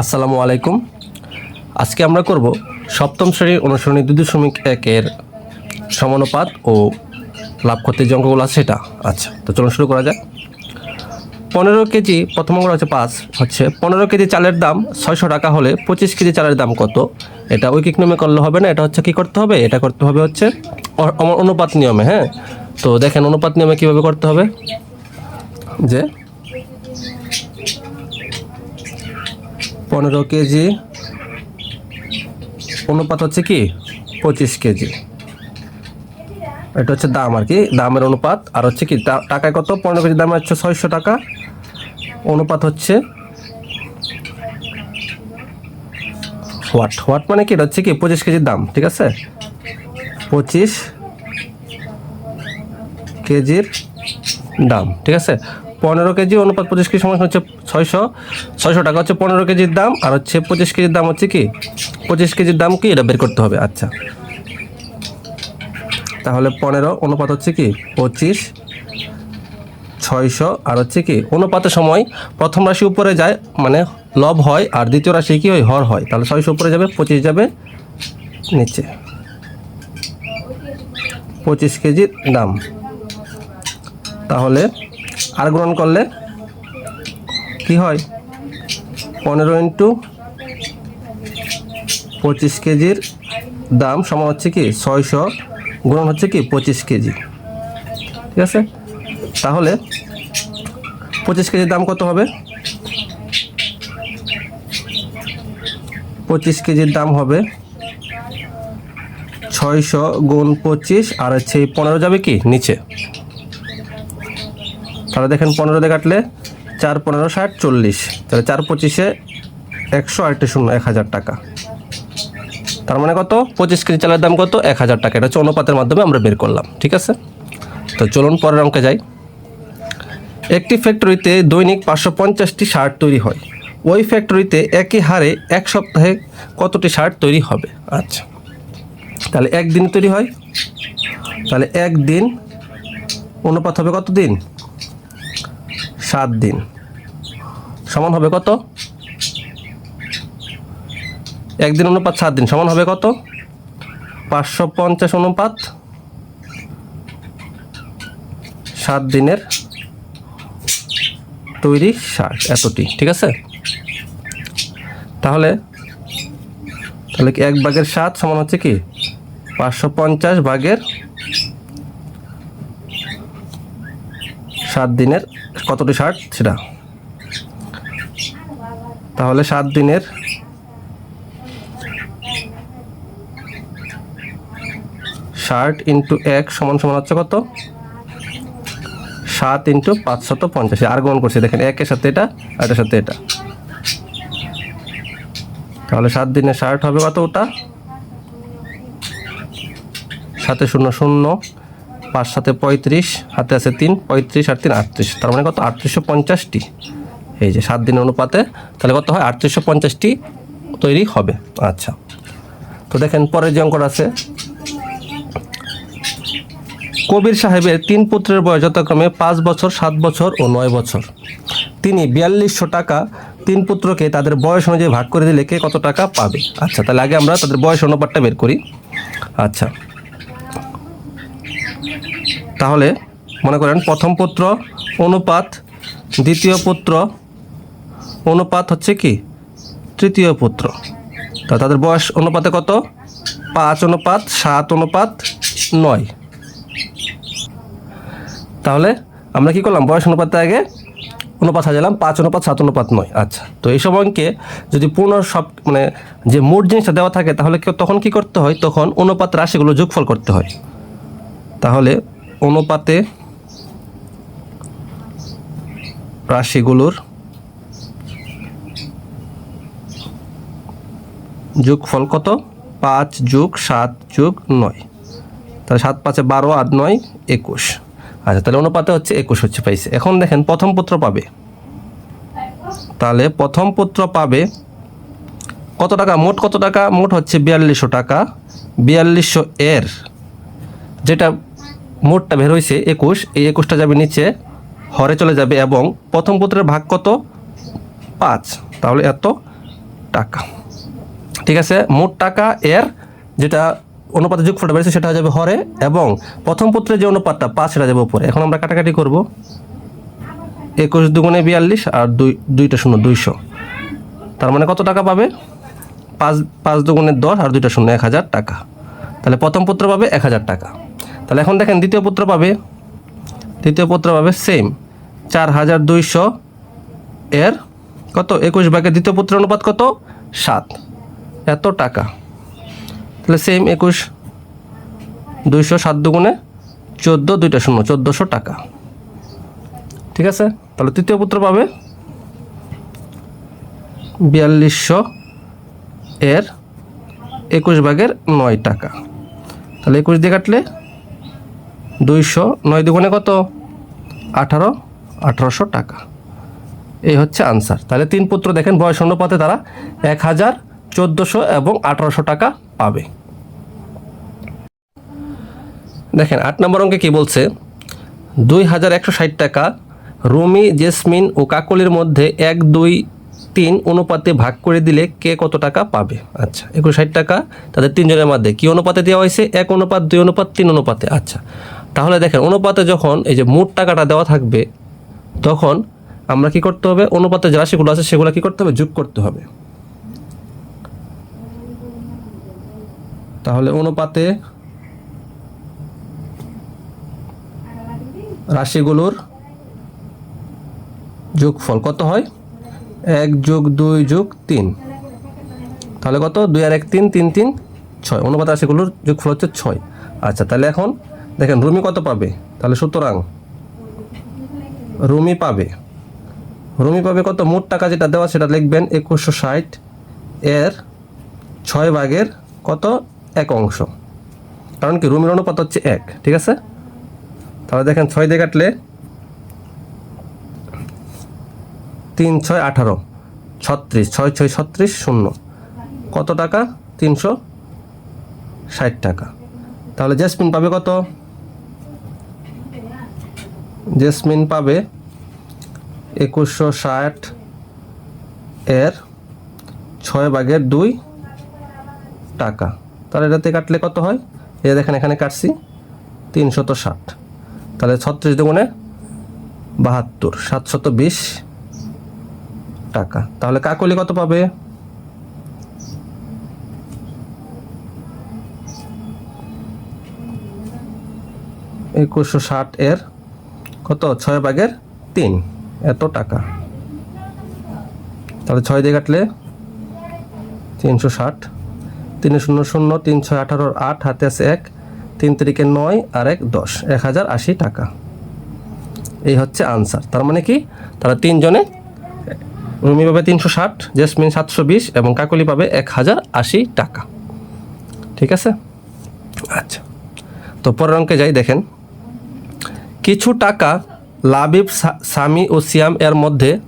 আসসালামু আলাইকুম। আজকে আমরা করব সপ্তম শ্রেণির অনুসরণী দুই দশমিক একের সমানুপাত ও লাভ ক্ষতির যে অঙ্কগুলো আছে সেটা। আচ্ছা তো চলুন শুরু করা যাক। পনেরো কেজি, প্রথম অঙ্কটা হচ্ছে পাঁচ, হচ্ছে পনেরো কেজি চালের দাম ছয়শো টাকা হলে পঁচিশ কেজি চালের দাম কত? এটা ঐকিক নিয়মে করলে হবে না, এটা হচ্ছে কি করতে হবে? এটা করতে হবে হচ্ছে অনুপাত নিয়মে হ্যাঁ? তো দেখেন অনুপাত নিয়মে কীভাবে করতে হবে? যে পনেরো কেজি। অনুপাত হচ্ছে কি? পঁচিশ কেজি। এটা হচ্ছে দাম আর কি, দামের অনুপাত। আর হচ্ছে কি টাকায় কত? পনেরো কেজি দাম হচ্ছে ছয়শো টাকা। অনুপাত হচ্ছে হোয়াট? হোয়াট মানে কি? এটা হচ্ছে কি, পঁচিশ কেজির দাম, ঠিক আছে? পঁচিশ কেজির দাম, ঠিক আছে? পনেরো কেজি অনুপাত পঁচিশ কেজি সমান হচ্ছে ছয়শো। ছয়শো টাকা হচ্ছে পনেরো কেজির দাম, আর হচ্ছে পঁচিশ কেজির দাম হচ্ছে কি? পঁচিশ কেজির দাম কি এটা বের করতে হবে? আচ্ছা। তাহলে পনেরো অনুপাত হচ্ছে কি? পঁচিশ, ছয়শো, আর হচ্ছে কি? অনুপাতের সময় প্রথম রাশি উপরে যায় মানে লব হয়, আর দ্বিতীয় রাশি কি হয়? হর হয়। তাহলে ছয়শো উপরে যাবে, পঁচিশ যাবে নিচে। পঁচিশ কেজির দাম। তাহলে আর গ্রহণ করলে কি হয়? পনেরো ইন্টু পঁচিশ কেজির দাম সমান হচ্ছে কি? ছয়শো। গুণন হচ্ছে কি? পঁচিশ কেজি। ঠিক আছে? তাহলে পঁচিশ কেজির দাম কত হবে? পঁচিশ কেজির দাম হবে ছয়শো গুণ পঁচিশ, আর হচ্ছে পনেরো যাবে কি? নিচে। তাহলে দেখেন পনেরো দিয়ে কাটলে চার, পনেরো, ষাট, চল্লিশ। তাহলে চার পঁচিশে একশো আটটি শূন্য, এক হাজার টাকা। তার মানে কত? পঁচিশ কেজি চালের দাম কত? এক হাজার টাকা। এটা হচ্ছে অনুপাতের মাধ্যমে আমরা বের করলাম, ঠিক আছে? তো চলুন পরের অঙ্কে যাই। একটি ফ্যাক্টরিতে দৈনিক পাঁচশো পঞ্চাশটি শার্ট তৈরি হয়। ওই ফ্যাক্টরিতে একই হারে এক সপ্তাহে কতটি শার্ট তৈরি হবে? আচ্ছা। তাহলে একদিন তৈরি হয়? তাহলে একদিন অনুপাত হবে কত দিন সাত দিন। সমান হবে কত? একদিন অনুপাত সাত দিন। সমান হবে কত? পাঁচশো পঞ্চাশ অনুপাত সাত দিনের তৈরি শার্ট এতটি, ঠিক আছে? তাহলে তাহলে কি এক ভাগের সাত সমান হচ্ছে কি? পাঁচশো পঞ্চাশ ভাগের সাত দিনের কতটি শার্ট? সেটা। তাহলে সাত দিনের। ষাট ইন্টু এক সমান সমান হচ্ছে কত? সাত ইন্টু পাঁচশত পঞ্চাশ। আর গ্রহণ করছি, দেখেন, একের সাথে এটা, আর সাথে এটা। তাহলে সাত দিনে ষাট হবে কত ওটা? সাথে শূন্য শূন্য। পাঁচ সাথে পঁয়ত্রিশ, হাতে আছে তিন, পঁয়ত্রিশ আর তিন, আটত্রিশ। তার মানে কত? আটত্রিশশো পঞ্চাশটি। এই যে সাত দিনের অনুপাতে, তাহলে কত হয়? আটত্রিশশো পঞ্চাশটি তৈরি হবে। আচ্ছা। তো দেখেন, পরের যে অঙ্কটা আছে। কবির সাহেবের তিন পুত্রের বয়স যথাক্রমে পাঁচ বছর, সাত বছর ও নয় বছর। তিনি বিয়াল্লিশশো টাকা তিন পুত্রকে তাদের বয়স অনুযায়ী ভাগ করে দিলে কে কত টাকা পাবে? আচ্ছা তাহলে আগে আমরা তাদের বয়স অনুপাতটা বের করি। আচ্ছা। তাহলে মনে করেন প্রথম পুত্র, অনুপাত, দ্বিতীয় পুত্র, অনুপাত হচ্ছে কি? তৃতীয় পুত্র। তা তাদের বয়স অনুপাতে কত? পাঁচ অনুপাত, সাত অনুপাত, নয়। তাহলে আমরা কি করলাম? বয়স অনুপাতে আগে অনুপাত সাজালাম, পাঁচ অনুপাত, সাত অনুপাত, নয়। আচ্ছা তো এইসব অঙ্কে যদি পূর্ণ সব মানে যে মোট জিনিসটা দেওয়া থাকে, তাহলে তখন কি করতে হয়? তখন অনুপাত রাশিগুলো যোগফল করতে হয়। তাহলে অনুপাতে রাশিগুলোর যোগফল কত? পাঁচ যোগ সাত যোগ নয়। তাহলে সাত পাঁচে বারো, আট নয়, একুশ। আচ্ছা তাহলে অনুপাতে হচ্ছে একুশ হচ্ছে, পাইছে। এখন দেখেন, প্রথম পুত্র পাবে। তাহলে প্রথম পুত্র পাবে কত টাকা? মোট কত টাকা? মোট হচ্ছে বিয়াল্লিশশো টাকা। বিয়াল্লিশশো এর যেটা মোটটা বের হয়েছে একুশ। এই একুশটা যাবে নিচে, হরে চলে যাবে এবং প্রথম পুত্রের ভাগ কত? পাঁচ। তাহলে এত টাকা। ঠিক আছে? মোট টাকা এর যেটা অনুপাতে যোগফলটা বেড়েছে সেটা যাবে হরে এবং প্রথম পত্রের যে অনুপাতটা, পাঁচ সেটা যাবে উপরে। এখন আমরা কাটাকাটি করব। একুশ দুগুণে বিয়াল্লিশ আর দুই, দুইটা শূন্য, দুইশো। তার মানে কত টাকা পাবে? পাঁচ পাঁচ দুগুণে দশ আর দুইটা শূন্য, এক হাজার টাকা। তাহলে প্রথম পুত্র পাবে এক হাজার টাকা। তাহলে এখন দেখেন দ্বিতীয় পুত্র পাবে। দ্বিতীয় পুত্র পাবে সেম চার হাজার দুইশো এর কত? একুশ ভাগের দ্বিতীয় পুত্র অনুপাত কত? সাত। এত টাকা। তাহলে সেম একুশ, দুইশো সাত দুগুণে চোদ্দ, দুইটা শূন্য, চোদ্দোশো টাকা। ঠিক আছে? তাহলে তৃতীয় পুত্র পাবে বিয়াল্লিশশো এর একুশ ভাগের নয় টাকা। তাহলে একুশ দিয়ে কাটলে দুইশো নয় দুগুণে কত? আঠারো, আঠারোশো টাকা। এই হচ্ছে আনসার তাহলে তিন পুত্র দেখেন, বয়স অনুপাতে তারা এক হাজার চোদ্দোশো এবং আঠারোশো টাকা পাবে। দেখেন, আট নম্বর অঙ্কে কি বলছে? দুই হাজার একশো ষাট টাকা রুমি, জেসমিন ও কাকলির মধ্যে এক, দুই, তিন অনুপাতে ভাগ করে দিলে কে কত টাকা পাবে? আচ্ছা একুশ ষাট টাকা। তাদের তিনজনের মধ্যে কি অনুপাতে দেওয়া হয়েছে? এক অনুপাত, দুই অনুপাত, তিন অনুপাতে। আচ্ছা তাহলে দেখেন অনুপাতে যখন এই যে মোট টাকাটা দেওয়া থাকবে, তখন আমরা কি করতে হবে? অনুপাতে যে রাশিগুলো আছে, সেগুলো কি করতে হবে? যোগ করতে হবে। তাহলে অনুপাতে রাশিগুলোর যোগফল কত হয়? এক যোগ দুই যোগ তিন। তাহলে কত? দুই আর এক তিন তিন তিন, ছয়। অনুপাত রাশিগুলোর যোগফল হচ্ছে ছয়। আচ্ছা তাহলে এখন দেখেন, রুমি কত পাবে? তাহলে সুতরাং রুমি পাবে। রুমি পাবে কত? মোট টাকা যেটা দেওয়া সেটা লিখবেন একুশশো ষাট। এর ছয় ভাগের কত? এক অংশ। কারণ কি? রুমির অনুপাত হচ্ছে এক, ঠিক আছে? তাহলে দেখেন, ছয় দিয়ে কাটলে তিন ছয় আঠারো, ছত্রিশ, ছয় ছয় ছত্রিশ শূন্য। কত টাকা? তিনশো ষাট টাকা। তাহলে জেসমিন পাবে কত? জেসমিন পাবে একুশশো ষাট এর ছয় ভাগের দুই টাকা। তাহলে এটাতে কাটলে কত হয়? এই দেখেন, এখানে কাটছি তিনশত ষাট। তাহলে ছত্রিশ দুগুণে বাহাত্তর, সাতশত বিশ টাকা। তাহলে কাকলি কত পাবে? একুশশো ষাট এর কত? ছয় ভাগের তিন। এত টাকা। তাহলে ছয় দিয়ে কাটলে তিনশো ষাট। তিন শূন্য শূন্য, তিন ছয় আঠারোর আট, হাতে আছে এক। তিন তারিখে নয় আর এক দশ। এক হাজার আশি টাকা। এই হচ্ছে আনসার। তার মানে কি? তারা তিনজনে রুমি পাবে তিনশো ষাট, জেসমিন সাতশো বিশ এবং কাকলি পাবে এক হাজার আশি টাকা। ঠিক আছে? আচ্ছা। তো পরের অঙ্কে যাই দেখেন। কিছু টাকা লাবিব সামি ও সিয়াম এর মধ্যে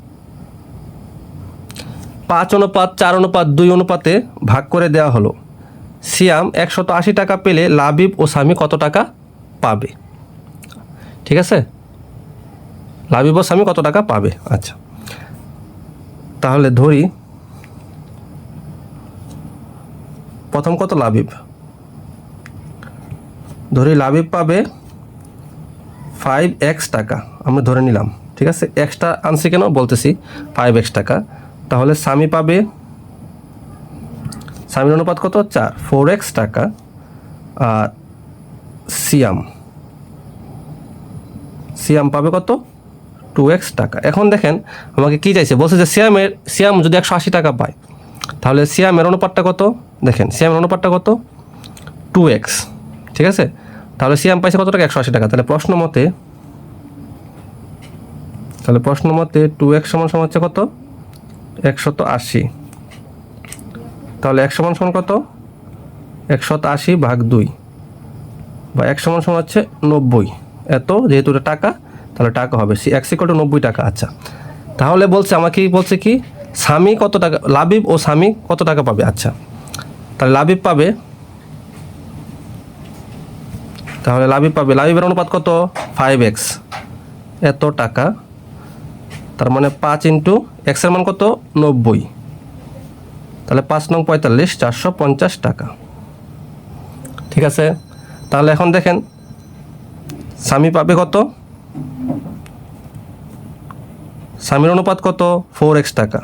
পাঁচ অনুপাত, চার অনুপাত, দুই অনুপাতে ভাগ করে দেওয়া হলো। সিয়াম একশত আশি টাকা পেলে লাবিব ও স্বামী কত টাকা পাবে? ঠিক আছে? লাবিব ও স্বামী কত টাকা পাবে? আচ্ছা। তাহলে ধরি, প্রথম কত লাবিব? ধরি লাবিব পাবে ফাইভ এক্স টাকা। আমরা ধরে নিলাম, ঠিক আছে? এক্সট্রা আনছি কেন? বলতেছি ফাইভ এক্স টাকা। তাহলে স্বামী পাবে, স্বামীর অনুপাত কত? চার। ফোর এক্স টাকা, আর সিয়াম। সিয়াম পাবে কত? টু এক্স টাকা। এখন দেখেন, আমাকে কি চাইছে? বলছে যে সিয়ামের, সিয়াম যদি একশো আশি টাকা পায়, তাহলে সিয়ামের অনুপাতটা কত? দেখেন, সিয়ামের অনুপাতটা কত? টু এক্স ঠিক আছে? তাহলে সিয়াম পাইছে কত টাকা? একশো আশি টাকা। তাহলে প্রশ্ন মতে, তাহলে প্রশ্ন মতে টু এক্স সমান সমান হচ্ছে কত? একশত আশি। তাহলে এক সমান সমান কত? একশত আশি ভাগ দুই। বা এক সমান সমান হচ্ছে নব্বই। এত, যেহেতু এটা টাকা, তাহলে টাকা হবে। সি এক সিকট নব্বই টাকা আচ্ছা। তাহলে বলছে, আমাকে বলছে কি? স্বামী কত টাকা, লাবিব ও স্বামী কত টাকা পাবে? আচ্ছা। তাহলে লাবিব পাবে তাহলে লাবিব পাবে। লাবিবের অনুপাত কত? ফাইভ এক্স এত টাকা। তার মানে পাঁচ ইন্টু এক্সের মান কত? নব্বই। তাহলে পাঁচ নং পঁয়তাল্লিশ, চারশো পঞ্চাশ টাকা। ঠিক আছে? তাহলে এখন দেখেন, স্বামী পাবে কত? স্বামীর অনুপাত কত? ফোর এক্স টাকা।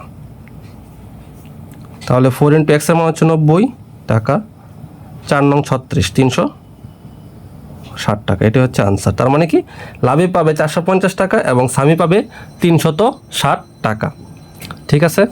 তাহলে ফোর ইন্টু এক্সের মান হচ্ছে নব্বই টাকা। চার নং ছত্রিশ, তিনশো ষাট টাকা। এটা হচ্ছে আনসার তার মানে কি? লাভে পাবে চারশো পঞ্চাশ টাকা এবং স্বামী পাবে তিনশত ষাট টাকা। ঠিক আছে?